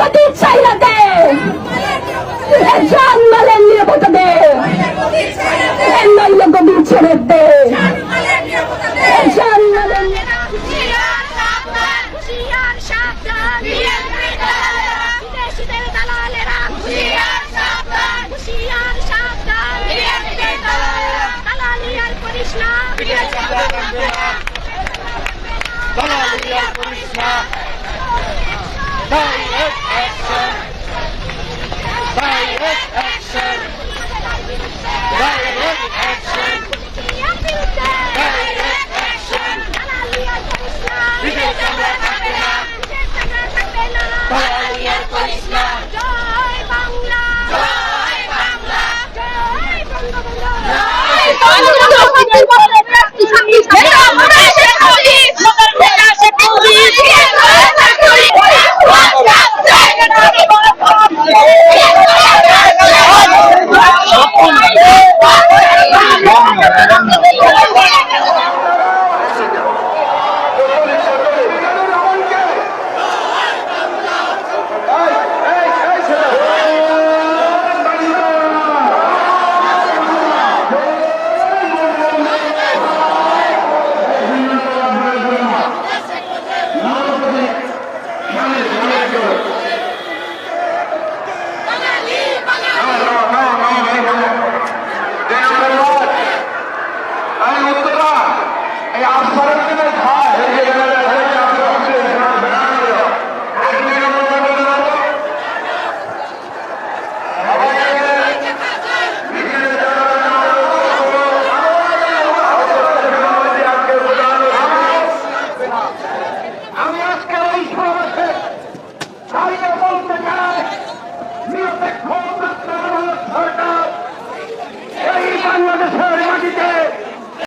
নিরাপত্তার চাহিদা দেয় জানমালের নিরাপত্তা দেয় নইলে গভীর ছেড়ে দেয় জানমালের Krishna. Krishna. Krishna. Krishna. Gracias. আমি আজকে এই সমাবেশে দাঁড়িয়ে বলতে চাই নিরপেক্ষ